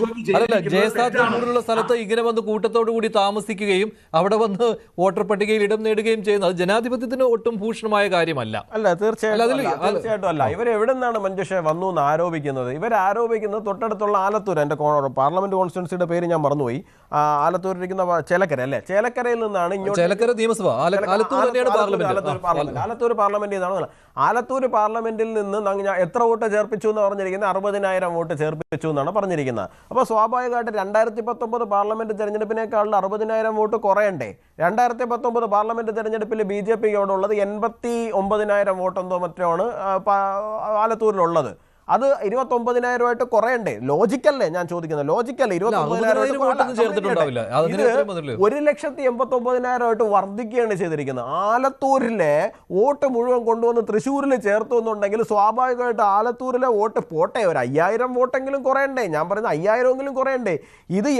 Gopi J S R T കൂടുതലുള്ള സ്ഥലത്ത് ഇങ്ങനെ വന്ന് കൂട്ടത്തോടു കൂടി താമസിക്കുകയും അവിടെ വന്ന് വോട്ടർ പട്ടികയിൽ ഇടം നേടുകയും ചെയ്യുന്നത് ജനാധിപത്യത്തിന് ഒട്ടും ഭൂഷണമായ കാര്യമല്ല. അല്ല തീർച്ചയായിട്ടും അല്ല, അല്ല ഇവർ എവിടെ നിന്നാണ് മഞ്ജുഷ വന്നു എന്ന് ആരോപിക്കുന്നത്? ഇവർ ആരോപിക്കുന്നത് തൊട്ടടുത്തുള്ള ആലത്തൂർ എന്റെ പാർലമെന്റ് കോൺസ്റ്റിറ്റ്യൻസിയുടെ പേര് ഞാൻ മറന്നുപോയി. ആലത്തൂർ ഇരിക്കുന്ന ചേലക്കര അല്ലേ? ചേലക്കരയിൽ നിന്നാണ് ഇങ്ങോട്ട് ചേലക്കര നിയമസഭ. ആലത്തൂർ തന്നെയാണ് പാർലമെന്റ്. പാർലമെന്റ്. ആലത്തൂർ പാർലമെന്റ് ഇതാണ് ആലത്തൂർ പാർലമെന്റിൽ നിന്ന് എത്ര വോട്ട് ചേർപ്പിച്ചു എന്ന് പറഞ്ഞിരിക്കുന്നത് അറുപതിനായിരം വോട്ട് ചേർപ്പിച്ചു എന്നാണ് പറഞ്ഞിരിക്കുന്നത്. അപ്പോൾ സ്വാഭാവികമായിട്ട് രണ്ടായിരത്തി പത്തൊമ്പത് പാർലമെന്റ് തെരഞ്ഞെടുപ്പിനേക്കാളും അറുപതിനായിരം വോട്ട് കുറയണ്ടേ? രണ്ടായിരത്തി പത്തൊമ്പത് പാർലമെന്റ് തെരഞ്ഞെടുപ്പിൽ ബി ജെ ഉള്ളത് എൺപത്തി ഒമ്പതിനായിരം വോട്ടെന്തോ മറ്റോ ആണ് ആലത്തൂരിലുള്ളത്. അത് ഇരുപത്തി ഒമ്പതിനായിരമായിട്ട് കുറയണ്ടേ? ലോജിക്കല്ലേ ഞാൻ ചോദിക്കുന്നത്. ലോജിക്കല്ലേ ഇരുപത്തി അറുപതിനായിരം വോട്ടൊന്നും ചേർത്തിട്ടുണ്ടാവില്ല. അതിന് എത്രയും മതിയല്ലോ. ഒരു ലക്ഷത്തി എൺപത്തി ഒമ്പതിനായിരമായിട്ട് വർദ്ധിക്കുകയാണ് ചെയ്തിരിക്കുന്നത്. ആലത്തൂരിലെ വോട്ട് മുഴുവൻ കൊണ്ടുവന്ന് തൃശ്ശൂരിൽ ചേർത്തു എന്നുണ്ടെങ്കിൽ സ്വാഭാവികമായിട്ട് ആലത്തൂരിലെ വോട്ട് പോട്ടെ. ഒരു അയ്യായിരം വോട്ടെങ്കിലും കുറയണ്ടേ? ഞാൻ പറയുന്നത് അയ്യായിരമെങ്കിലും കുറയണ്ടേ? ഇത്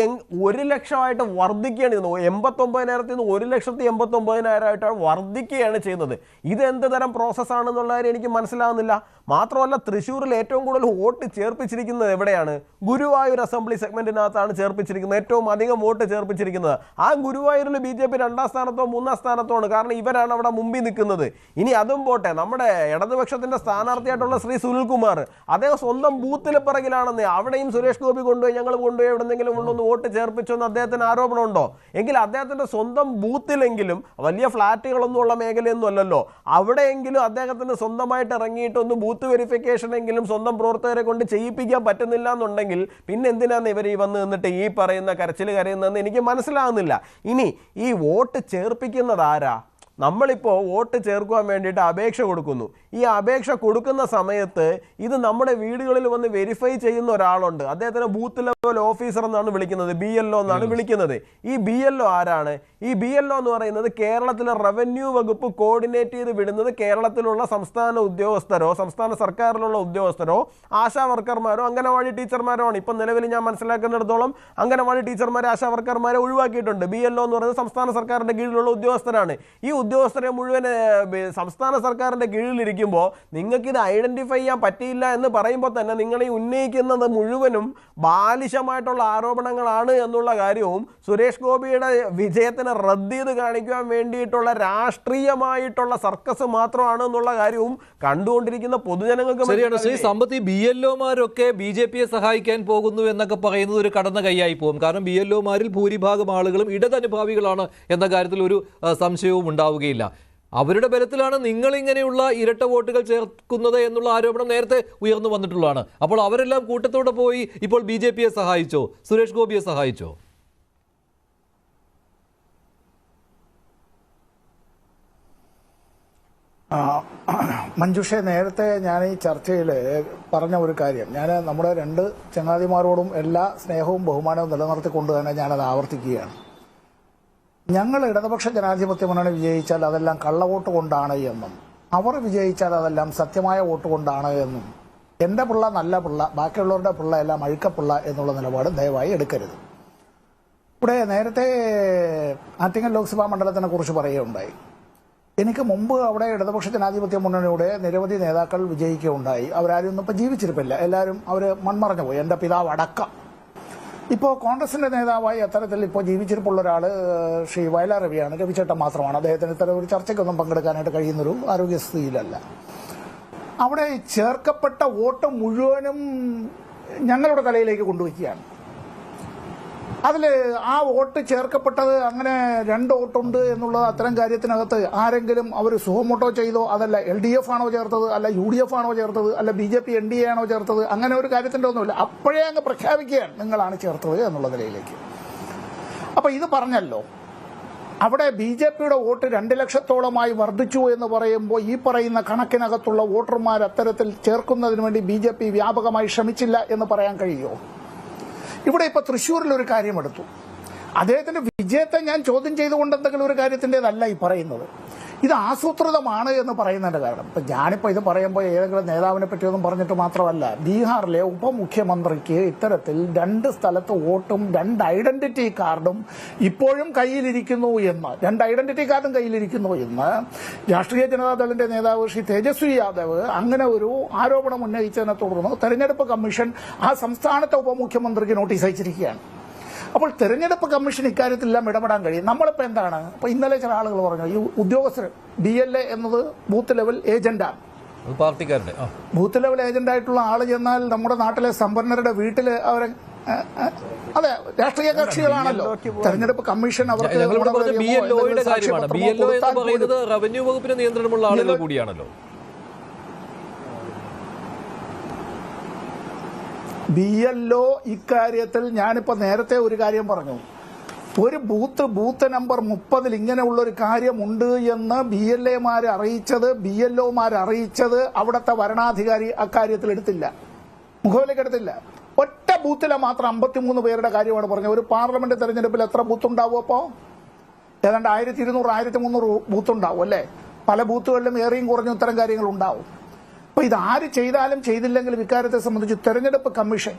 ഒരു ലക്ഷമായിട്ട് വർദ്ധിക്കുകയാണ് ചെയ്യുന്നത്. എൺപത്തി ഒമ്പതിനായിരത്തിൽ നിന്ന് ഒരു ലക്ഷത്തി എൺപത്തി ഒമ്പതിനായിരമായിട്ടാണ് വർദ്ധിക്കുകയാണ് ചെയ്യുന്നത്. ഇത് എന്ത് തരം പ്രോസസ്സാണെന്നുള്ള കാര്യം എനിക്ക് മനസ്സിലാവുന്നില്ല. മാത്രമല്ല തൃശ്ശൂരിൽ ഏറ്റവും കൂടുതൽ വോട്ട് ചേർപ്പിച്ചിരിക്കുന്നത് എവിടെയാണ്? ഗുരുവായൂർ അസംബ്ലി സെഗ്മെന്റിനകത്താണ് ചേർപ്പിച്ചിരിക്കുന്നത്. ഏറ്റവും അധികം വോട്ട് ചേർപ്പിച്ചിരിക്കുന്നത്. ആ ഗുരുവായൂരിൽ ബി ജെ പി രണ്ടാം സ്ഥാനത്തോ മൂന്നാം സ്ഥാനത്തോ ആണ്. കാരണം ഇവരാണ് അവിടെ മുമ്പിൽ നിൽക്കുന്നത്. ഇനി അതും പോട്ടെ. നമ്മുടെ ഇടതുപക്ഷത്തിന്റെ സ്ഥാനാർത്ഥിയായിട്ടുള്ള ശ്രീ സുനിൽകുമാർ അദ്ദേഹം സ്വന്തം ബൂത്തിൽ പിറകിലാണെന്ന് അവിടെയും സുരേഷ് ഗോപി കൊണ്ടുപോയി ഞങ്ങൾ കൊണ്ടുപോയി എവിടെന്നെങ്കിലും കൊണ്ടുവന്ന് വോട്ട് ചേർപ്പിച്ചെന്ന് അദ്ദേഹത്തിന് ആരോപണമുണ്ടോ? എങ്കിൽ അദ്ദേഹത്തിന്റെ സ്വന്തം ബൂത്തിലെങ്കിലും വലിയ ഫ്ലാറ്റുകളൊന്നും ഉള്ള മേഖലയൊന്നും അല്ലല്ലോ. അവിടെയെങ്കിലും അദ്ദേഹത്തിന് സ്വന്തമായിട്ട് ഇറങ്ങിയിട്ട് ഒന്ന് ബൂത്ത് വെരിഫിക്കേഷൻ എങ്കിലും സ്വന്തം പ്രവർത്തകരെ കൊണ്ട് ചെയ്യിപ്പിക്കാൻ പറ്റുന്നില്ല എന്നുണ്ടെങ്കിൽ പിന്നെ എന്തിനാണ് ഇവർ ഈ വന്ന് നിന്നിട്ട് ഈ പറയുന്ന കരച്ചിൽ കരയുന്നതെന്ന് എനിക്ക് മനസ്സിലാകുന്നില്ല ഇനി ഈ വോട്ട് ചേർപ്പിക്കുന്നത് ആരാ? നമ്മളിപ്പോൾ വോട്ട് ചേർക്കുവാൻ വേണ്ടിയിട്ട് അപേക്ഷ കൊടുക്കുന്നു. ഈ അപേക്ഷ കൊടുക്കുന്ന സമയത്ത് ഇത് നമ്മുടെ വീടുകളിൽ വന്ന് വെരിഫൈ ചെയ്യുന്ന ഒരാളുണ്ട്. അദ്ദേഹത്തിന് ബൂത്ത് ലെവൽ ഓഫീസർ എന്നാണ് വിളിക്കുന്നത് ബി എൽ ഒ എന്നാണ് വിളിക്കുന്നത്. ഈ ബി എൽ ഒ ആരാണ്? ഈ ബി എൽ ഒ എന്ന് പറയുന്നത് കേരളത്തിലെ റവന്യൂ വകുപ്പ് കോർഡിനേറ്റ് ചെയ്ത് വിടുന്നത് കേരളത്തിലുള്ള സംസ്ഥാന ഉദ്യോഗസ്ഥരോ സംസ്ഥാന സർക്കാരിലുള്ള ഉദ്യോഗസ്ഥരോ ആശാ വർക്കർമാരോ അംഗനവാടി ടീച്ചർമാരോ ആണ്. ഇപ്പം നിലവിൽ ഞാൻ മനസ്സിലാക്കുന്നിടത്തോളം അംഗനവാടി ടീച്ചർമാരെ ആശാ വർക്കർമാരെ ഒഴിവാക്കിയിട്ടുണ്ട്. ബി എൽ ഒ എന്ന് പറയുന്നത് സംസ്ഥാന സർക്കാരിന്റെ കീഴിലുള്ള ഉദ്യോഗസ്ഥരാണ്. ഈ ഉദ്യോഗസ്ഥരെ മുഴുവൻ സംസ്ഥാന സർക്കാരിന്റെ കീഴിലിരിക്കുമ്പോൾ നിങ്ങൾക്കിത് ഐഡന്റിഫൈ ഐഡന്റിഫൈ ചെയ്യാൻ പറ്റിയില്ല എന്ന് പറയുമ്പോൾ തന്നെ നിങ്ങൾ ഈ ഉന്നയിക്കുന്നത് മുഴുവനും ബാലിശമായിട്ടുള്ള ആരോപണങ്ങളാണ് എന്നുള്ള കാര്യവും സുരേഷ് ഗോപിയുടെ വിജയത്തിന് റദ്ദ് ചെയ്ത് കാണിക്കുവാൻ വേണ്ടിയിട്ടുള്ള രാഷ്ട്രീയമായിട്ടുള്ള സർക്കസ് മാത്രമാണ് എന്നുള്ള കാര്യവും കണ്ടുകൊണ്ടിരിക്കുന്ന പൊതുജനങ്ങൾക്ക് ശരിയാണ്. ശ്രീ? സമ്പത്ത് ബി എൽ ഒമാരൊക്കെ ബി ജെ പിയെ സഹായിക്കാൻ പോകുന്നു എന്നൊക്കെ പറയുന്നത് ഒരു കടന്ന കൈയായി പോകും കാരണം ബി എൽ ഒമാരിൽ ഭൂരിഭാഗം ആളുകളും ഇടതനുഭാവികളാണ് എന്ന കാര്യത്തിൽ ഒരു സംശയവും ഉണ്ടാവുകയില്ല. അവരുടെ ബലത്തിലാണ് നിങ്ങൾ ഇങ്ങനെയുള്ള ഇരട്ട വോട്ടുകൾ ചേർക്കുന്നത് എന്നുള്ള ആരോപണം നേരത്തെ ഉയർന്നു വന്നിട്ടുള്ളതാണ്. അപ്പോൾ അവരെല്ലാം കൂട്ടത്തോടെ പോയി ഇപ്പോൾ ബി ജെ പിയെ സഹായിച്ചോ? സുരേഷ് ഗോപിയെ സഹായിച്ചോ? മഞ്ജുഷെ നേരത്തെ ഞാൻ ഈ ചർച്ചയിൽ പറഞ്ഞ ഒരു കാര്യം. ഞാൻ നമ്മുടെ രണ്ട് ചങ്ങാതിമാരോടും എല്ലാ സ്നേഹവും ബഹുമാനവും നിലനിർത്തിക്കൊണ്ട് തന്നെ ഞാനത് ആവർത്തിക്കുകയാണ്. ഞങ്ങൾ ഇടതുപക്ഷ ജനാധിപത്യ മുന്നണി വിജയിച്ചാൽ അതെല്ലാം കള്ളവോട്ട് കൊണ്ടാണ് എന്നും. അവർ വിജയിച്ചാൽ അതെല്ലാം സത്യമായ വോട്ട് കൊണ്ടാണ് എന്നും. എന്റെ പിള്ള നല്ല പിള്ള ബാക്കിയുള്ളവരുടെ പിള്ള എല്ലാം അഴുക്കപ്പിള്ള എന്നുള്ള നിലപാട് ദയവായി എടുക്കരുത്. ഇവിടെ നേരത്തെ ആറ്റിങ്ങൽ ലോക്സഭാ മണ്ഡലത്തിനെ കുറിച്ച് പറയുകയുണ്ടായി. എനിക്ക് മുമ്പ് അവിടെ ഇടതുപക്ഷ ജനാധിപത്യ മുന്നണിയുടെ നിരവധി നേതാക്കൾ വിജയിക്കുകയുണ്ടായി. അവരാരും ഒന്നും ഇപ്പം ജീവിച്ചിരിപ്പില്ല. എല്ലാവരും അവർ മൺമറഞ്ഞു പോയി. എന്റെ പിതാവ് അടക്കം. ഇപ്പോൾ കോൺഗ്രസിന്റെ നേതാവായി അത്തരത്തിൽ ഇപ്പോൾ ജീവിച്ചിരിപ്പുള്ള ഒരാൾ ശ്രീ വയലാർ രവിയാണ്. രവിചേട്ടൻ മാത്രമാണ്. അദ്ദേഹത്തിന് ഇത്തരം ഒരു ചർച്ചയ്ക്കൊന്നും പങ്കെടുക്കാനായിട്ട് കഴിയുന്നൊരു ആരോഗ്യസ്ഥിതിയിലല്ല. അവിടെ ചേർക്കപ്പെട്ട വോട്ട് മുഴുവനും ഞങ്ങളുടെ തലയിലേക്ക് കൊണ്ടുവയ്ക്കുകയാണ്. അതിൽ ആ വോട്ട് ചേർക്കപ്പെട്ടത് അങ്ങനെ രണ്ട് വോട്ടുണ്ട് എന്നുള്ളത് അത്തരം കാര്യത്തിനകത്ത് ആരെങ്കിലും അവർ സുഹമോട്ടോ ചെയ്തോ അതല്ല എൽ ഡി എഫ് ആണോ ചേർത്തത് അല്ല യു ഡി എഫ് ആണോ ചേർത്തത് അല്ല B J P N D A ആണോ ചേർത്തത് അങ്ങനെ ഒരു കാര്യത്തിന്റെ ഒന്നുമില്ല. അപ്പോഴേ അങ്ങ് പ്രഖ്യാപിക്കുകയാണ് നിങ്ങളാണ് ചേർത്തത് എന്നുള്ള നിലയിലേക്ക്. അപ്പൊ ഇത് പറഞ്ഞല്ലോ അവിടെ ബി ജെ പിയുടെ വോട്ട് രണ്ട് ലക്ഷത്തോളമായി വർദ്ധിച്ചു എന്ന് പറയുമ്പോൾ ഈ പറയുന്ന കണക്കിനകത്തുള്ള വോട്ടർമാർ അത്തരത്തിൽ ചേർക്കുന്നതിന് വേണ്ടി ബി വ്യാപകമായി ശ്രമിച്ചില്ല എന്ന് പറയാൻ കഴിയുമോ? ഇവിടെ ഇപ്പൊ തൃശ്ശൂരിൽ ഒരു കാര്യം എടുത്തു അദ്ദേഹത്തിന്റെ വിജയത്തെ ഞാൻ ചോദ്യം ചെയ്തുകൊണ്ട് എന്തെങ്കിലും ഒരു കാര്യത്തിന്റെതല്ല ഈ പറയുന്നത്. ഇത് ആസൂത്രിതമാണ് എന്ന് പറയുന്നതിന്റെ കാരണം. ഇപ്പൊ ഞാനിപ്പോ ഇത് പറയുമ്പോൾ ഏതെങ്കിലും നേതാവിനെ പറ്റിയൊന്നും പറഞ്ഞിട്ട് മാത്രമല്ല ബീഹാറിലെ ഉപമുഖ്യമന്ത്രിക്ക് ഇത്തരത്തിൽ രണ്ട് സ്ഥലത്ത് വോട്ടും രണ്ട് ഐഡന്റിറ്റി കാർഡും ഇപ്പോഴും കയ്യിലിരിക്കുന്നു എന്ന് രണ്ട് ഐഡന്റിറ്റി കാർഡും കയ്യിലിരിക്കുന്നു എന്ന് രാഷ്ട്രീയ ജനതാദളിന്റെ നേതാവ് ശ്രീ തേജസ്വി യാദവ് അങ്ങനെ ഒരു ആരോപണം ഉന്നയിച്ചതിനെ തുടർന്ന് തെരഞ്ഞെടുപ്പ് കമ്മീഷൻ ആ സംസ്ഥാനത്തെ ഉപമുഖ്യമന്ത്രിക്ക് നോട്ടീസ് അയച്ചിരിക്കുകയാണ്. അപ്പോൾ തെരഞ്ഞെടുപ്പ് കമ്മീഷൻ ഇക്കാര്യത്തിലെല്ലാം ഇടപെടാൻ കഴിയും. നമ്മളിപ്പോൾ എന്താണ്? അപ്പോൾ ഇന്നലെ ചില ആളുകൾ പറഞ്ഞു ഈ ഉദ്യോഗസ്ഥർ ബി എൽ എ എന്നത് ബൂത്ത് ലെവൽ ഏജന്റാണ് പാർട്ടിക്കാരുടെ ബൂത്ത് ലെവൽ ഏജന്റ് ആയിട്ടുള്ള ആൾ ചെന്നാൽ നമ്മുടെ നാട്ടിലെ സമ്പന്നരുടെ വീട്ടിൽ അവരെ അതെ രാഷ്ട്രീയ കക്ഷികളാണല്ലോ. തെരഞ്ഞെടുപ്പ് കമ്മീഷൻ അവർക്ക് റവന്യൂ വകുപ്പിന് നിയന്ത്രണമുള്ള ആളുകൾ കൂടിയാണല്ലോ. ബി എൽ ഒ ഇക്കാര്യത്തിൽ ഞാനിപ്പോ നേരത്തെ ഒരു കാര്യം പറഞ്ഞു. ഒരു ബൂത്ത് ബൂത്ത് നമ്പർ മുപ്പതിൽ ഇങ്ങനെയുള്ള ഒരു കാര്യമുണ്ട് എന്ന് ബി എൽ എമാർ അറിയിച്ചത് ബി എൽ ഒമാർ അറിയിച്ചത് അവിടുത്തെ വരണാധികാരി അക്കാര്യത്തിൽ എടുത്തില്ല. മുഖവിലേക്ക് എടുത്തില്ല. ഒറ്റ ബൂത്തിലെ മാത്രം അമ്പത്തിമൂന്ന് പേരുടെ കാര്യമാണ് പറഞ്ഞത്. ഒരു പാർലമെന്റ് തെരഞ്ഞെടുപ്പിൽ എത്ര ബൂത്ത് ഉണ്ടാവും അപ്പോ? ഏതാണ്ട് ആയിരത്തി ഇരുന്നൂറ് ആയിരത്തി മുന്നൂറ് ബൂത്ത് ഉണ്ടാവും അല്ലേ? പല ബൂത്തുകളിലും ഏറെയും കുറഞ്ഞ ഇത്തരം കാര്യങ്ങൾ ഉണ്ടാവും അപ്പൊ ഇത് ആര് ചെയ്താലും ചെയ്തില്ലെങ്കിലും ഇക്കാര്യത്തെ സംബന്ധിച്ച് തെരഞ്ഞെടുപ്പ് കമ്മീഷൻ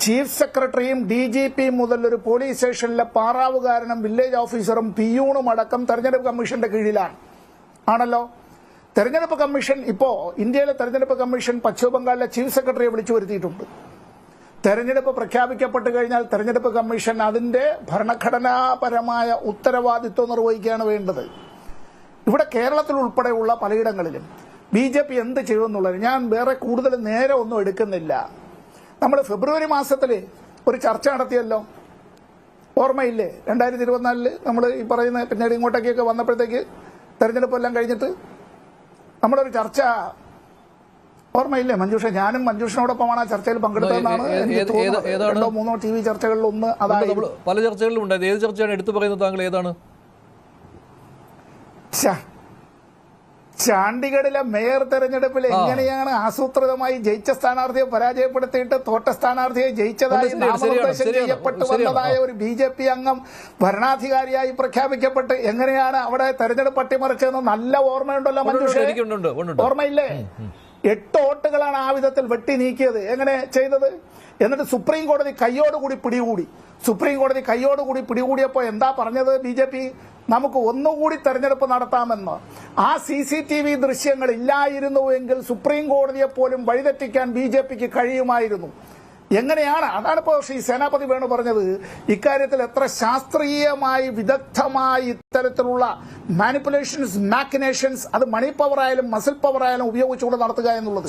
ചീഫ് സെക്രട്ടറിയും ഡി ജി പിയും മുതൽ ഒരു പോലീസ് സ്റ്റേഷനിലെ പാറാവുകാരനും വില്ലേജ് ഓഫീസറും പിയൂണും അടക്കം തെരഞ്ഞെടുപ്പ് കമ്മീഷന്റെ കീഴിലാണ്. ആണല്ലോ? തെരഞ്ഞെടുപ്പ് കമ്മീഷൻ ഇപ്പോ ഇന്ത്യയിലെ തെരഞ്ഞെടുപ്പ് കമ്മീഷൻ പശ്ചിമ ബംഗാളിലെ ചീഫ് സെക്രട്ടറിയെ വിളിച്ചു വരുത്തിയിട്ടുണ്ട്. തെരഞ്ഞെടുപ്പ് പ്രഖ്യാപിക്കപ്പെട്ട് കഴിഞ്ഞാൽ തെരഞ്ഞെടുപ്പ് കമ്മീഷൻ അതിന്റെ ഭരണഘടനാപരമായ ഉത്തരവാദിത്വം നിർവഹിക്കുകയാണ് വേണ്ടത്. ഇവിടെ കേരളത്തിൽ ഉൾപ്പെടെയുള്ള പലയിടങ്ങളിലും ബി ജെ പി എന്ത് ചെയ്യുമെന്നുള്ളത് ഞാൻ വേറെ കൂടുതൽ നേരെ ഒന്നും എടുക്കുന്നില്ല. നമ്മൾ ഫെബ്രുവരി മാസത്തിൽ ഒരു ചർച്ച നടത്തിയല്ലോ. ഓർമ്മയില്ലേ? രണ്ടായിരത്തി ഇരുപത്തിനാലിൽ നമ്മൾ ഈ പറയുന്ന പിന്നീട് ഇങ്ങോട്ടേക്കൊക്കെ വന്നപ്പോഴത്തേക്ക് തെരഞ്ഞെടുപ്പെല്ലാം കഴിഞ്ഞിട്ട് നമ്മളൊരു ചർച്ച. ഓർമ്മയില്ലേ? മഞ്ജുഷ ഞാനും മഞ്ജുഷനോടൊപ്പമാണ് ആ ചർച്ചയിൽ പങ്കെടുത്തതെന്നാണ്? രണ്ടോ മൂന്നോ ടി വി ചർച്ചകളിൽ ഒന്ന് അതായത് പല ചർച്ചകളിലും ഉണ്ടായത് ഏത് ചർച്ചയാണ് എടുത്തു പറയുന്നത് താങ്കൾ? ഏതാണ്. ചാണ്ടിഗഡിലെ മേയർ തെരഞ്ഞെടുപ്പിൽ എങ്ങനെയാണ് ആസൂത്രിതമായി ജയിച്ച സ്ഥാനാർത്ഥിയെ പരാജയപ്പെടുത്തിയിട്ട് തോട്ട സ്ഥാനാർത്ഥിയെ ജയിച്ചതായി നാമനിർദ്ദേശം ചെയ്യപ്പെട്ടു വന്നതായ ഒരു ബി ജെ പി അംഗം ഭരണാധികാരിയായി പ്രഖ്യാപിക്കപ്പെട്ട് എങ്ങനെയാണ് അവിടെ തെരഞ്ഞെടുപ്പ് അട്ടിമറിച്ചതെന്ന് നല്ല ഓർമ്മയുണ്ടല്ലോ മനുഷ്യ. ഓർമ്മയില്ലേ? എട്ട് വോട്ടുകളാണ് ആ വിധത്തിൽ വെട്ടി നീക്കിയത്. എങ്ങനെ ചെയ്തത്? എന്നിട്ട് സുപ്രീം കോടതി കൈയോടുകൂടി പിടികൂടി. സുപ്രീം കോടതി കൈയോടുകൂടി പിടികൂടിയപ്പോൾ എന്താ പറഞ്ഞത് ബി ജെ പി? നമുക്ക് ഒന്നുകൂടി തെരഞ്ഞെടുപ്പ് നടത്താമെന്ന്. ആ സി സി ടി വി ദൃശ്യങ്ങൾ ഇല്ലായിരുന്നുവെങ്കിൽ സുപ്രീം കോടതിയെ പോലും വഴിതെറ്റിക്കാൻ ബി ജെ പിക്ക് കഴിയുമായിരുന്നു. എങ്ങനെയാണ്? അതാണ് ഇപ്പോൾ ശ്രീ സേനാപതി വേണു പറഞ്ഞത്. ഇക്കാര്യത്തിൽ എത്ര ശാസ്ത്രീയമായി വിദഗ്ധമായി ഇത്തരത്തിലുള്ള മാനിപ്പുലേഷൻസ് മാക്കിനേഷൻസ് അത് മണി പവർ ആയാലും മസിൽ പവർ ആയാലും ഉപയോഗിച്ചുകൊണ്ട് നടത്തുക എന്നുള്ളത്.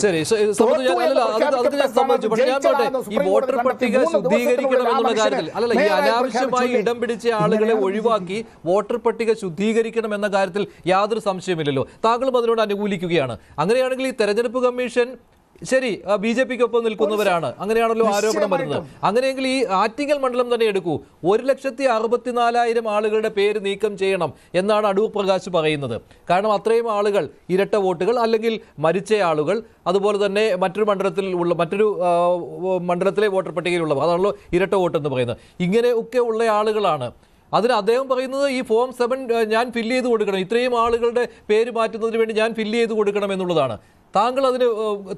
വോട്ടർ പട്ടിക. ശുദ്ധീകരിക്കണം എന്നുള്ള കാര്യത്തിൽ അല്ലല്ല ഈ അനാവശ്യമായി ഇടം പിടിച്ച ആളുകളെ ഒഴിവാക്കി വോട്ടർ പട്ടിക ശുദ്ധീകരിക്കണം എന്ന കാര്യത്തിൽ യാതൊരു സംശയമില്ലല്ലോ. താങ്കളും അതിനോട് അനുകൂലിക്കുകയാണ്. അങ്ങനെയാണെങ്കിൽ ഈ തെരഞ്ഞെടുപ്പ് കമ്മീഷൻ ശരി ബി ജെ പിക്ക് ഒപ്പം നിൽക്കുന്നവരാണ്. അങ്ങനെയാണല്ലോ ആരോപണം വരുന്നത്. അങ്ങനെയെങ്കിൽ ഈ ആറ്റിങ്ങൽ മണ്ഡലം തന്നെ എടുക്കൂ. ഒരു ലക്ഷത്തി അറുപത്തിനാലായിരം ആളുകളുടെ പേര് നീക്കം ചെയ്യണം എന്നാണ് അടൂർ പ്രകാശ് പറയുന്നത്. കാരണം അത്രയും ആളുകൾ ഇരട്ട വോട്ടുകൾ അല്ലെങ്കിൽ മരിച്ച ആളുകൾ അതുപോലെ തന്നെ മറ്റൊരു മണ്ഡലത്തിൽ ഉള്ള മറ്റൊരു മണ്ഡലത്തിലെ വോട്ടർ പട്ടികയിലുള്ളവർ. അതാണല്ലോ ഇരട്ട വോട്ട് എന്ന് പറയുന്നത്. ഇങ്ങനെയൊക്കെ ഉള്ള ആളുകളാണ്. അതിന് അദ്ദേഹം പറയുന്നത് ഈ ഫോം സെവൻ ഞാൻ ഫില്ല് ചെയ്ത് കൊടുക്കണം. ഇത്രയും ആളുകളുടെ പേര് മാറ്റുന്നതിന് വേണ്ടി ഞാൻ ഫില്ല് ചെയ്ത് കൊടുക്കണം എന്നുള്ളതാണ്. താങ്കൾ അതിന്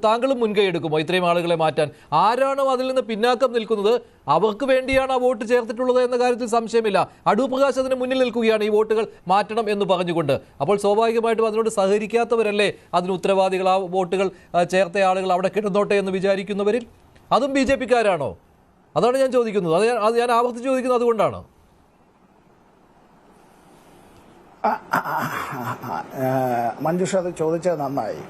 താങ്കളും മുൻകൈ എടുക്കുമോ ഇത്രയും ആളുകളെ മാറ്റാൻ ആരാണോ അതിൽ നിന്ന് പിന്നാക്കം നിൽക്കുന്നത് അവർക്ക് വേണ്ടിയാണ് ആ വോട്ട് ചേർത്തിട്ടുള്ളത് എന്ന കാര്യത്തിൽ സംശയമില്ല അടൂർ പ്രകാശ് അതിന് മുന്നിൽ നിൽക്കുകയാണ് ഈ വോട്ടുകൾ മാറ്റണം എന്ന് പറഞ്ഞുകൊണ്ട് അപ്പോൾ സ്വാഭാവികമായിട്ടും അതിനോട് സഹകരിക്കാത്തവരല്ലേ അതിന് ഉത്തരവാദികൾ ആ വോട്ടുകൾ ചേർത്ത ആളുകൾ അവിടെ കിടന്നോട്ടെ എന്ന് വിചാരിക്കുന്നവരിൽ അതും ബി ജെ പിക്കാരാണോ അതാണ് ഞാൻ ചോദിക്കുന്നത് അത് ഞാൻ അത് ഞാൻ ആവർത്തിച്ച് ചോദിക്കുന്നത് അതുകൊണ്ടാണ് മഞ്ജുഷ അത് ചോദിച്ചത് നന്നായി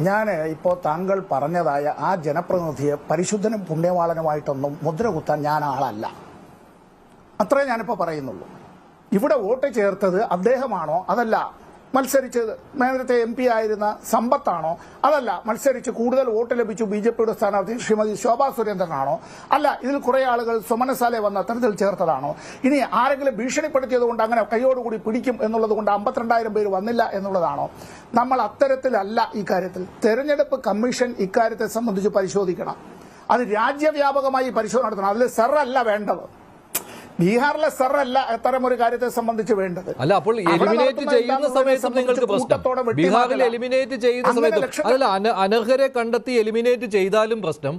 ഞാൻ ഇപ്പോൾ താങ്കൾ പറഞ്ഞതായ ആ ജനപ്രതിനിധിയെ പരിശുദ്ധനും പുണ്യവാളനുമായിട്ടൊന്നും മുദ്ര കുത്താൻ ഞാൻ ആളല്ല. അത്രേ ഞാനിപ്പോൾ പറയുന്നുള്ളൂ. ഇവിടെ വോട്ട് ചേർത്തത് അദ്ദേഹമാണോ? അതല്ല. മത്സരിച്ചത്. നേരത്തെ എം പി ആയിരുന്ന സമ്പത്താണോ? അതല്ല മത്സരിച്ച് കൂടുതൽ വോട്ട് ലഭിച്ചു ബി ജെ പിയുടെ സ്ഥാനാർത്ഥി ശ്രീമതി ശോഭാ സുരേന്ദ്രനാണോ? അല്ല ഇതിൽ കുറെ ആളുകൾ സുമനസാലെ വന്ന അത്തരത്തിൽ ചേർത്തതാണോ? ഇനി ആരെങ്കിലും ഭീഷണിപ്പെടുത്തിയത് കൊണ്ട് അങ്ങനെ കൈയോടുകൂടി പിടിക്കും എന്നുള്ളത് കൊണ്ട് അമ്പത്തിരണ്ടായിരം പേര് വന്നില്ല എന്നുള്ളതാണോ? നമ്മൾ അത്തരത്തിലല്ല ഇക്കാര്യത്തിൽ തെരഞ്ഞെടുപ്പ് കമ്മീഷൻ ഇക്കാര്യത്തെ സംബന്ധിച്ച് പരിശോധിക്കണം. അത് രാജ്യവ്യാപകമായി പരിശോധന നടത്തണം. അതിൽ സെറല്ല വേണ്ടത്. ബീഹാറിലെ സർ അല്ല അത്തരം ഒരു കാര്യത്തെ സംബന്ധിച്ച് വേണ്ടത്. അല്ല അപ്പോൾ എലിമിനേറ്റ് ചെയ്യുന്ന സമയത്തും നിങ്ങൾക്ക് പ്രശ്നം. ബീഹാറിൽ എലിമിനേറ്റ് ചെയ്യുന്ന സമയത്ത് അതല്ല അന- അനർഹരെ കണ്ടെത്തി എലിമിനേറ്റ് ചെയ്താലും പ്രശ്നം.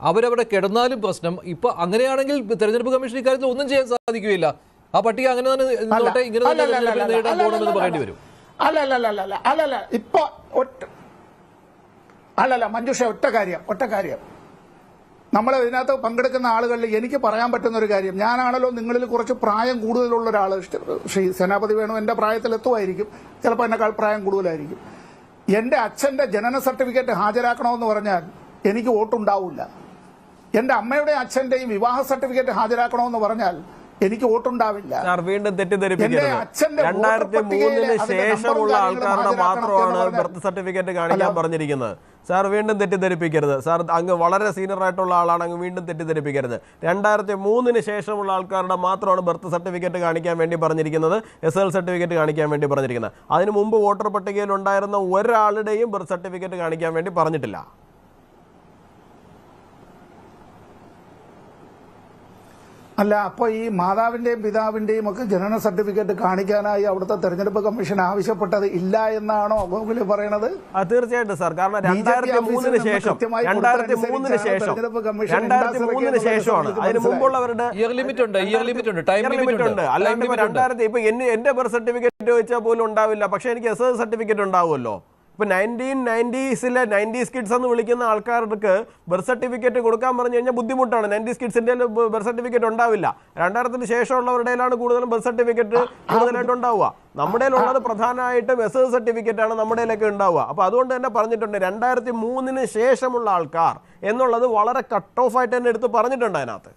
അവരവിടെ കിടന്നാലും പ്രശ്നം. ഇപ്പൊ അങ്ങനെയാണെങ്കിൽ തെരഞ്ഞെടുപ്പ് കമ്മീഷൻ ഇക്കാര്യത്തിൽ ഒന്നും ചെയ്യാൻ സാധിക്കുകയില്ല. ആ പട്ടിക അങ്ങനെ തന്നെ ഇങ്ങനെ തന്നെ പോകണമെന്ന് പറയേണ്ടി വരും അല്ലല്ല അല്ല അല്ല അല്ല അല്ല അല്ല ഇപ്പൊ അല്ലല്ല മഞ്ജുഷ ഒറ്റ കാര്യം ഒറ്റ കാര്യം. നമ്മൾ ഇതിനകത്ത് പങ്കെടുക്കുന്ന ആളുകളിൽ എനിക്ക് പറയാൻ പറ്റുന്ന ഒരു കാര്യം ഞാനാണല്ലോ നിങ്ങളിൽ കുറച്ച് പ്രായം കൂടുതലുള്ള ഒരാൾ ശ്രീ സേനാപതി വേണു എന്റെ പ്രായത്തിൽ എത്തുമായിരിക്കും ചിലപ്പോൾ എന്നെക്കാൾ പ്രായം കൂടുതലായിരിക്കും. എന്റെ അച്ഛന്റെ ജനന സർട്ടിഫിക്കറ്റ് ഹാജരാക്കണമെന്ന് പറഞ്ഞാൽ എനിക്ക് വോട്ടുണ്ടാവില്ല. എന്റെ അമ്മയുടെ അച്ഛന്റെയും വിവാഹ സർട്ടിഫിക്കറ്റ് ഹാജരാക്കണമെന്ന് പറഞ്ഞാൽ എനിക്ക് വോട്ടുണ്ടാവില്ല. സാർ വീണ്ടും തെറ്റിദ്ധരിപ്പിക്കരുത്. രണ്ടായിരത്തി മൂന്നിന് ശേഷമുള്ള ആൾക്കാരുടെ മാത്രമാണ് ബർത്ത് സർട്ടിഫിക്കറ്റ് കാണിക്കാൻ. പറഞ്ഞിരിക്കുന്നത്. സാർ വീണ്ടും തെറ്റിദ്ധരിപ്പിക്കരുത്. സാർ അങ്ങ് വളരെ സീനിയർ ആയിട്ടുള്ള ആളാണ് അങ്ങ് വീണ്ടും തെറ്റിദ്ധരിപ്പിക്കരുത്. രണ്ടായിരത്തി മൂന്നിന് ശേഷമുള്ള ആൾക്കാരുടെ മാത്രമാണ് ബർത്ത് സർട്ടിഫിക്കറ്റ് കാണിക്കാൻ വേണ്ടി പറഞ്ഞിരിക്കുന്നത് എസ് എൽ സർട്ടിഫിക്കറ്റ് കാണിക്കാൻ വേണ്ടി പറഞ്ഞിരിക്കുന്നത്. അതിന് മുമ്പ് വോട്ടർ പട്ടികയിൽ ഉണ്ടായിരുന്ന ഒരാളുടെയും ബർത്ത് സർട്ടിഫിക്കറ്റ് കാണിക്കാൻ വേണ്ടി പറഞ്ഞിട്ടില്ല. അല്ല അപ്പൊ ഈ മാതാവിന്റെയും പിതാവിന്റെയും ഒക്കെ ജനന സർട്ടിഫിക്കറ്റ് കാണിക്കാനായി അവിടുത്തെ തെരഞ്ഞെടുപ്പ് കമ്മീഷൻ ആവശ്യപ്പെട്ടത് ഇല്ല എന്നാണോ ഗോകുൽ പറയണത്? തീർച്ചയായിട്ടും സാർ. കാരണം രണ്ടായിരത്തി മൂന്നിന് ശേഷം രണ്ടായിരത്തി മൂന്നിന് ശേഷം രണ്ടായിരത്തി മൂന്നിന് ശേഷമാണ്. അതിന് മുമ്പുള്ളവരുടെ ഇയർ ലിമിറ്റ് ഉണ്ട് ഇയർ ലിമിറ്റ് ഉണ്ട് ടൈം ലിമിറ്റ് ഉണ്ട്. അല്ലെങ്കിൽ രണ്ടായിരത്തി ഇപ്പൊ എന്റെ ബർത്ത് സർട്ടിഫിക്കറ്റ് ചോദിച്ചാൽ പോലും ഉണ്ടാവില്ല. പക്ഷെ എനിക്ക് എസ് സർട്ടിഫിക്കറ്റ് ഉണ്ടാവുമല്ലോ. ഇപ്പൊ നയന്റീൻ നയന്റീസിലെ നയന്റീസ് കിഡ്സ് എന്ന് വിളിക്കുന്ന ആൾക്കാർക്ക് ബർത്ത് സർട്ടിഫിക്കറ്റ് കൊടുക്കാൻ പറഞ്ഞു കഴിഞ്ഞാൽ ബുദ്ധിമുട്ടാണ്. നയന്റീസ് കിഡ്സിന്റെ ബർത്ത് സർട്ടിഫിക്കറ്റ് ഉണ്ടാവില്ല. രണ്ടായിരത്തിന് ശേഷമുള്ളവരുടെയിലാണ് കൂടുതലും ബർത്ത് സർട്ടിഫിക്കറ്റ് കൂടുതലായിട്ട് ഉണ്ടാവുക. നമ്മുടെ ഉള്ളത് പ്രധാനമായിട്ടും എസ് എസ് സർട്ടിഫിക്കറ്റ് ആണ് നമ്മുടെ ഉണ്ടാവുക. അപ്പോൾ അതുകൊണ്ട് തന്നെ പറഞ്ഞിട്ടുണ്ട് രണ്ടായിരത്തി മൂന്നിന് ശേഷമുള്ള ആൾക്കാർ എന്നുള്ളത് വളരെ കട്ട് ഓഫ് ആയിട്ട് തന്നെ എടുത്ത് പറഞ്ഞിട്ടുണ്ട് അതിനകത്ത്.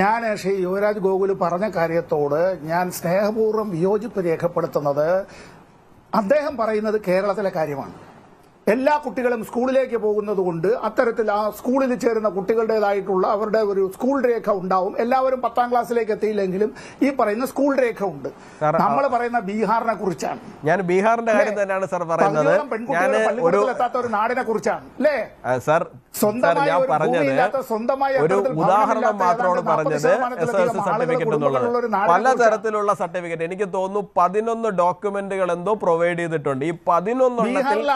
ഞാൻ ശ്രീ യുവരാജ് ഗോകുൽ പറഞ്ഞ കാര്യത്തോട് ഞാൻ സ്നേഹപൂർവം വിയോജിപ്പ് രേഖപ്പെടുത്തുന്നത് അദ്ദേഹം പറയുന്നത് കേരളത്തിലെ കാര്യമാണ്. എല്ലാ കുട്ടികളും സ്കൂളിലേക്ക് പോകുന്നത് കൊണ്ട് അത്തരത്തിൽ ആ സ്കൂളിൽ ചേരുന്ന കുട്ടികളുടേതായിട്ടുള്ള അവരുടെ ഒരു സ്കൂൾ രേഖ ഉണ്ടാവും. എല്ലാവരും പത്താം ക്ലാസ്സിലേക്ക് എത്തിയില്ലെങ്കിലും ഈ പറയുന്ന സ്കൂൾ രേഖ ഉണ്ട്. നമ്മൾ പറയുന്ന ബീഹാറിനെ കുറിച്ചാണ്. ഞാൻ ബീഹാറിന്റെ കാര്യം തന്നെയാണ് സാർ പറയുന്നത്. ഞാൻ ഒരു നാടിനെ കുറിച്ചാണ്. അല്ലേ? സാർ സ്വന്തമായ ഞാൻ ഒരു പറഞ്ഞത് സ്വന്തമായ ഒരു ഉദാഹരണം മാത്രമാണ് പറഞ്ഞത്. 40 എസ് എസ് സർട്ടിഫിക്കറ്റ് എന്നുള്ളത്. പലതരത്തിലുള്ള സർട്ടിഫിക്കറ്റ്. എനിക്ക് തോന്നുന്നു പതിനൊന്ന് ഡോക്യുമെന്റുകൾ എന്തോ പ്രൊവൈഡ് ചെയ്തിട്ടുണ്ട്. ഈ പതിനൊന്നെണ്ണത്തിൽ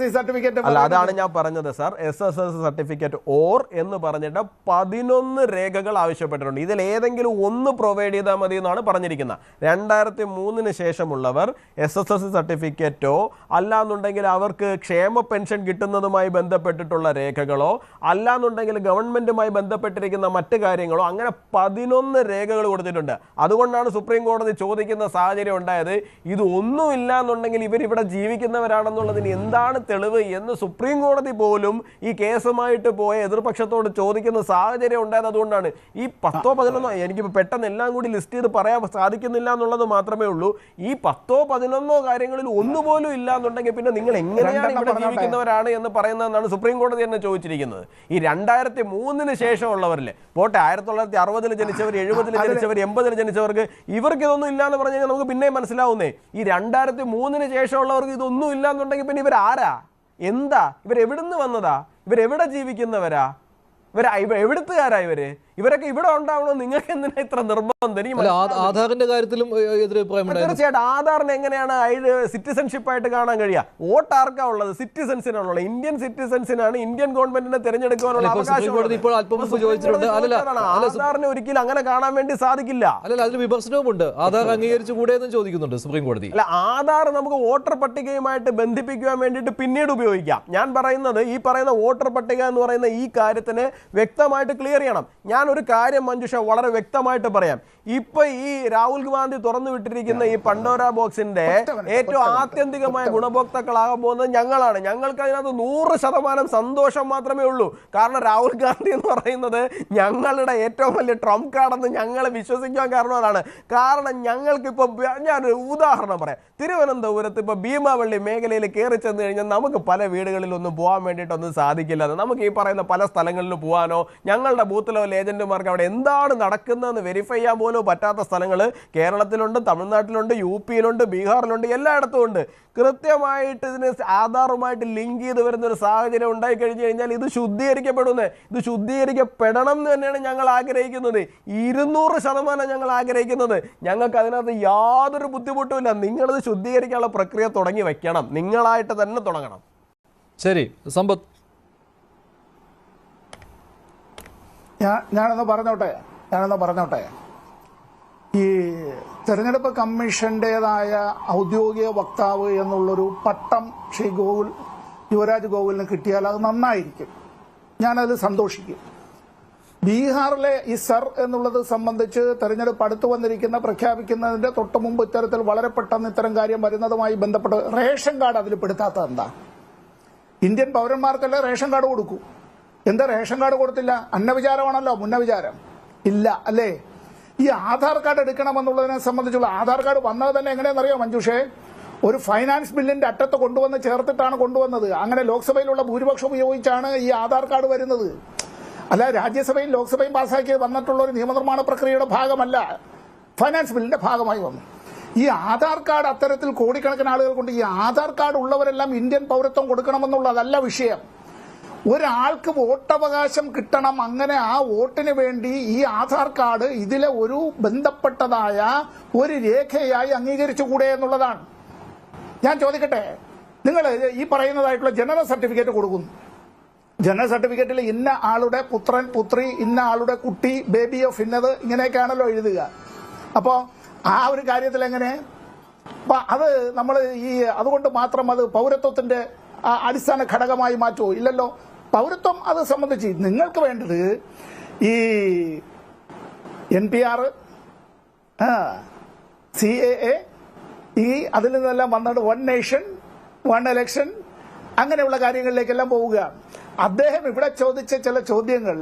സി സർട്ടിഫിക്കറ്റ് അല്ല അതാണ് ഞാൻ പറഞ്ഞത് sir S S S certificate or എന്ന് പറഞ്ഞിട്ട് പതിനൊന്ന് രേഖകൾ ആവശ്യപ്പെട്ടിട്ടുണ്ട്. ഇതിൽ ഏതെങ്കിലും ഒന്ന് പ്രൊവൈഡ് ചെയ്താൽ മതി എന്നാണ് പറഞ്ഞിരിക്കുന്നത്. രണ്ടായിരത്തി മൂന്നിന് ശേഷമുള്ളവർ എസ് എസ് എസ് സർട്ടിഫിക്കറ്റോ അല്ലാന്നുണ്ടെങ്കിൽ അവർക്ക് ക്ഷേമ പെൻഷൻ കിട്ടുന്നതുമായി ബന്ധപ്പെട്ടിട്ടുള്ള രേഖകളോ അല്ലാന്നുണ്ടെങ്കിൽ ഗവൺമെന്റുമായി ബന്ധപ്പെട്ടിരിക്കുന്ന മറ്റു കാര്യങ്ങളോ അങ്ങനെ പതിനൊന്ന് രേഖകൾ കൊടുത്തിട്ടുണ്ട്. അതുകൊണ്ടാണ് സുപ്രീം കോടതി ചോദിക്കുന്ന സാഹചര്യം ഉണ്ടായത് ഇത് ഒന്നുമില്ല എന്നുണ്ടെങ്കിൽ ഇവരിവിടെ ജീവിക്കുന്നവരാണെന്നുള്ളതിന് എന്താണ് തെളിവ് എന്ന് സുപ്രീം കോടതി പോലും ഈ കേസുമായിട്ട് പോയ എതിർപക്ഷത്തോട് ചോദിക്കുന്ന സാഹചര്യം ഉണ്ടായത് അതുകൊണ്ടാണ്. ഈ പത്തോ പതിനൊന്നോ എനിക്ക് പെട്ടെന്ന് എല്ലാം കൂടി ലിസ്റ്റ് ചെയ്ത് പറയാൻ സാധിക്കുന്നില്ല എന്നുള്ളത് മാത്രമേ ഉള്ളൂ. ഈ പത്തോ പതിനൊന്നോ കാര്യങ്ങളിൽ ഒന്നുപോലും ഇല്ല എന്നുണ്ടെങ്കിൽ പിന്നെ നിങ്ങൾ എങ്ങനെയാണ് ഇവിടെ. ജീവിക്കുന്നവരാണ് എന്ന് പറയുന്നതെന്നാണ് സുപ്രീം കോടതി തന്നെ ചോദിച്ചിരിക്കുന്നത്. ഈ രണ്ടായിരത്തി മൂന്നിന് ശേഷമുള്ളവരിൽ പോട്ടെ ആയിരത്തി തൊള്ളായിരത്തി അറുപതിൽ ജനിച്ചവർ എഴുപതിൽ ജനിച്ചവർ എൺപതിൽ ജനിച്ചവർക്ക് ഇവർക്ക് ഇതൊന്നും ഇല്ല എന്ന് പറഞ്ഞു കഴിഞ്ഞാൽ നമുക്ക് പിന്നെയും മനസ്സിലാവുന്നേ. ഈ രണ്ടായിരത്തി മൂന്നിന് ശേഷമുള്ളവർക്ക് ഇതൊന്നും ഇല്ല എന്നുണ്ടെങ്കിൽ പിന്നെ ഇവർ ആരാ എന്താ? ഇവരെവിടുന്ന് വന്നതാ? ഇവരെവിടെ ജീവിക്കുന്നവരാ? ഇവർ എവിടുത്തുകാരാ ഇവർ? ഇവരൊക്കെ ഇവിടെ ഉണ്ടാവണോ? നിങ്ങൾക്ക് എന്തിനാ ഇത്ര നിർബന്ധം? ആധാറിന്റെ കാര്യത്തിലും തീർച്ചയായിട്ടും ആധാറിന് എങ്ങനെയാണ് സിറ്റിസൺഷിപ്പ് ആയിട്ട് കാണാൻ കഴിയുക? വോട്ട് ആർക്കാ ഉള്ളത്? സിറ്റിസൺസിനാണുള്ളത് ഇന്ത്യൻ സിറ്റിസൺസിനാണ് ഇന്ത്യൻ ഗവൺമെന്റിനെ തിരഞ്ഞെടുക്കാനുള്ള അല്ല, അവകാശം അല്ല, ആധാറിനെ ഒരിക്കലും അങ്ങനെ കാണാൻ വേണ്ടി സാധിക്കില്ല. അല്ലല്ല അതിൽ വിമർശനവുമുണ്ട്. ആധാർ അംഗീകരിച്ചുകൂടെ എന്നും ചോദിക്കുന്നുണ്ട് സുപ്രീം കോടതി. അല്ല ആധാർ നമുക്ക് വോട്ടർ പട്ടികയുമായിട്ട് ബന്ധിപ്പിക്കുവാൻ വേണ്ടിയിട്ട് പിന്നീട് ഉപയോഗിക്കാം. ഞാൻ പറയുന്നത് ഈ പറയുന്ന വോട്ടർ പട്ടിക എന്ന് പറയുന്ന ഈ കാര്യത്തിന് വ്യക്തമായിട്ട് ക്ലിയർ ചെയ്യണം. ഞാൻ ഒരു കാര്യം മഞ്ജുഷ വളരെ വ്യക്തമായിട്ട് പറയാം. ഇപ്പൊ ഈ രാഹുൽ ഗാന്ധി തുറന്നു വിട്ടിരിക്കുന്ന ഈ പണ്ടോര ബോക്സിന്റെ ഏറ്റവും ആത്യന്തികമായ ഗുണഭോക്താക്കളാകാൻ പോകുന്നത് ഞങ്ങളാണ്. ഞങ്ങൾക്ക് അതിനകത്ത് നൂറ് ശതമാനം സന്തോഷം മാത്രമേ ഉള്ളൂ. കാരണം രാഹുൽ ഗാന്ധി എന്ന് പറയുന്നത് ഞങ്ങളുടെ ഏറ്റവും വലിയ ട്രംപ് കാർഡെന്ന് ഞങ്ങൾ വിശ്വസിക്കാൻ കാരണം അതാണ് കാരണം ഞങ്ങൾക്ക് ഇപ്പൊ ഞാനൊരു ഉദാഹരണം പറയാം. തിരുവനന്തപുരത്ത് ഇപ്പൊ ഭീമാവള്ളി മേഖലയിൽ കയറി ചെന്ന് കഴിഞ്ഞാൽ നമുക്ക് പല വീടുകളിലൊന്നും പോകാൻ വേണ്ടിയിട്ടൊന്നും സാധിക്കില്ല. നമുക്ക് ഈ പറയുന്ന പല സ്ഥലങ്ങളിലും പോകാനോ ഞങ്ങളുടെ ബൂത്ത് ലെവൽ ഏജന്റ് ഏജന്റുമാർക്ക് അവിടെ എന്താണ് നടക്കുന്നതെന്ന് വെരിഫൈ ചെയ്യാൻ പോലും പറ്റാത്ത സ്ഥലങ്ങൾ കേരളത്തിലുണ്ട് തമിഴ്നാട്ടിലുണ്ട് യു പിയിലുണ്ട് ബീഹാറിലുണ്ട് എല്ലായിടത്തും ഉണ്ട്. കൃത്യമായിട്ട് ഇതിന് ആധാറുമായിട്ട് ലിങ്ക് ചെയ്ത് വരുന്ന ഒരു സാഹചര്യം ഉണ്ടായി കഴിഞ്ഞു കഴിഞ്ഞാൽ ഇത് ശുദ്ധീകരിക്കപ്പെടുന്നത് ഇത് ശുദ്ധീകരിക്കപ്പെടണം എന്ന് തന്നെയാണ് ഞങ്ങൾ ആഗ്രഹിക്കുന്നത്. ഇരുന്നൂറ് ശതമാനം ഞങ്ങൾ ആഗ്രഹിക്കുന്നത്. ഞങ്ങൾക്ക് അതിനകത്ത് യാതൊരു ബുദ്ധിമുട്ടുമില്ല നിങ്ങളിത് ശുദ്ധീകരിക്കാനുള്ള പ്രക്രിയ തുടങ്ങി വയ്ക്കണം നിങ്ങളായിട്ട് തന്നെ തുടങ്ങണം. ശരി സമ്പത്ത്. ഞാൻ ഞാനൊന്ന് പറഞ്ഞോട്ടെ. ഞാനൊന്ന് പറഞ്ഞോട്ടെ. ഈ തെരഞ്ഞെടുപ്പ് കമ്മീഷന്റേതായ ഔദ്യോഗിക വക്താവ് എന്നുള്ളൊരു പട്ടം ശ്രീ ഗോകുൽ യുവരാജ് ഗോകുലിന് കിട്ടിയാൽ അത് നന്നായിരിക്കും. ഞാനതിൽ സന്തോഷിക്കും. ബീഹാറിലെ ഈ സർ എന്നുള്ളത് സംബന്ധിച്ച് തെരഞ്ഞെടുപ്പ് അടുത്തു വന്നിരിക്കുന്ന പ്രഖ്യാപിക്കുന്നതിന്റെ തൊട്ട് മുമ്പ് ഇത്തരത്തിൽ വളരെ പെട്ടെന്ന് ഇത്തരം കാര്യം വരുന്നതുമായി ബന്ധപ്പെട്ട് റേഷൻ കാർഡ് അതിൽ പെടുത്താത്തത് എന്താ? ഇന്ത്യൻ പൗരന്മാർക്കല്ലേ റേഷൻ കാർഡ് കൊടുക്കൂ. എന്താ റേഷൻ കാർഡ് കൊടുത്തില്ല? അന്നവിചാരമാണല്ലോ മുന്നവിചാരം ഇല്ല അല്ലേ? ഈ ആധാർ കാർഡ് എടുക്കണമെന്നുള്ളതിനെ സംബന്ധിച്ചുള്ള ആധാർ കാർഡ് വന്നത് തന്നെ എങ്ങനെയെന്നറിയോ മഞ്ജുഷേ? ഒരു ഫൈനാൻസ് ബില്ലിന്റെ അറ്റത്ത് കൊണ്ടുവന്ന് ചേർത്തിട്ടാണ് കൊണ്ടുവന്നത്. അങ്ങനെ ലോക്സഭയിലുള്ള ഭൂരിപക്ഷം ഉപയോഗിച്ചാണ് ഈ ആധാർ കാർഡ് വരുന്നത്. അല്ല രാജ്യസഭയും ലോക്സഭയും പാസ്സാക്കി വന്നിട്ടുള്ള ഒരു നിയമനിർമ്മാണ പ്രക്രിയയുടെ ഭാഗമല്ല. ഫൈനാൻസ് ബില്ലിന്റെ ഭാഗമായി വന്നു. ഈ ആധാർ കാർഡ് അത്തരത്തിൽ കോടിക്കണക്കിന് ആളുകൾ കൊണ്ട് ഈ ആധാർ കാർഡ് ഉള്ളവരെല്ലാം ഇന്ത്യൻ പൗരത്വം കൊടുക്കണമെന്നുള്ളതല്ല വിഷയം. ഒരാൾക്ക് വോട്ടവകാശം കിട്ടണം അങ്ങനെ ആ വോട്ടിന് വേണ്ടി ഈ ആധാർ കാർഡ് ഇതിലെ ഒരു ബന്ധപ്പെട്ടതായ ഒരു രേഖയായി അംഗീകരിച്ചുകൂടെ എന്നുള്ളതാണ്. ഞാൻ ചോദിക്കട്ടെ നിങ്ങൾ ഈ പറയുന്നതായിട്ടുള്ള ജനറൽ സർട്ടിഫിക്കറ്റ് കൊടുക്കുന്നു. ജനറൽ സർട്ടിഫിക്കറ്റിൽ ഇന്ന ആളുടെ പുത്രൻ പുത്രി ഇന്ന ആളുടെ കുട്ടി ബേബി ഓഫ് ഇന്നത് ഇങ്ങനെയൊക്കെയാണല്ലോ എഴുതുക. അപ്പോൾ ആ ഒരു കാര്യത്തിൽ എങ്ങനെ? അപ്പൊ അത് നമ്മൾ ഈ അതുകൊണ്ട് മാത്രം അത് പൗരത്വത്തിന്റെ അടിസ്ഥാന ഘടകമായി മാറ്റുമോ ഇല്ലല്ലോ. പൗരത്വം അത് സംബന്ധിച്ച് നിങ്ങൾക്ക് വേണ്ടത് ഈ N P R C A A ഈ അതിൽ നിന്നെല്ലാം വന്നിട്ട് വൺ നേഷൻ വൺ എലക്ഷൻ അങ്ങനെയുള്ള കാര്യങ്ങളിലേക്കെല്ലാം പോവുക. അദ്ദേഹം ഇവിടെ ചോദിച്ച ചില ചോദ്യങ്ങൾ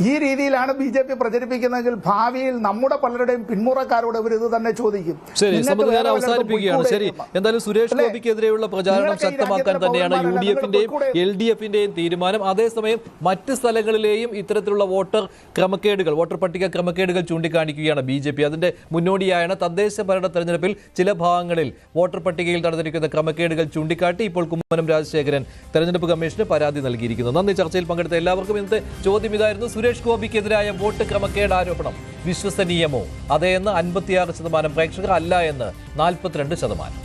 ഈ രീതിയിലാണ് ബി ജെ പി പ്രചരിപ്പിക്കുന്നതെങ്കിൽ ഭാവിയിൽ നമ്മുടെ പലരുടെയും പിന്മുറക്കാരോട് ഇവർ ഇത് തന്നെ ചോദിക്കും. ശരി ഞാൻ അവസാനിപ്പിക്കുകയാണ്. ശരി എന്തായാലും സുരേഷ്? ഗോപിക്കെതിരെയുള്ള പ്രചാരണം ശക്തമാക്കാൻ തന്നെയാണ് യു ഡി എഫിന്റെയും എൽ ഡി എഫിന്റെയും തീരുമാനം. അതേസമയം മറ്റ് സ്ഥലങ്ങളിലെയും ഇത്തരത്തിലുള്ള വോട്ടർ ക്രമക്കേടുകൾ വോട്ടർ പട്ടിക ക്രമക്കേടുകൾ ചൂണ്ടിക്കാണിക്കുകയാണ് ബി ജെ പി. അതിന്റെ മുന്നോടിയായാണ് തദ്ദേശ ഭരണ തെരഞ്ഞെടുപ്പിൽ ചില ഭാഗങ്ങളിൽ വോട്ടർ പട്ടികയിൽ നടന്നിരിക്കുന്ന ക്രമക്കേടുകൾ ചൂണ്ടിക്കാട്ടി ഇപ്പോൾ കുമ്മനം രാജശേഖരൻ തെരഞ്ഞെടുപ്പ് കമ്മീഷന് പരാതി നൽകിയിരിക്കുന്നു. നന്ദി ചർച്ചയിൽ പങ്കെടുത്ത എല്ലാവർക്കും ഇന്നത്തെ ചോദ്യം ഇതായിരുന്നു. സുരേഷ് ഗോപിക്കെതിരായ വോട്ട് ക്രമക്കേട് ആരോപണം. വിശ്വസനീയമോ? അതേന്ന് അൻപത്തിയാറ് ശതമാനം പ്രേക്ഷകർ അല്ല എന്ന് നാൽപ്പത്തിരണ്ട് ശതമാനം.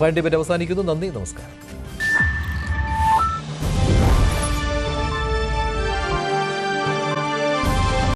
വേണ്ടി അവസാനിക്കുന്നു. നന്ദി നമസ്കാരം.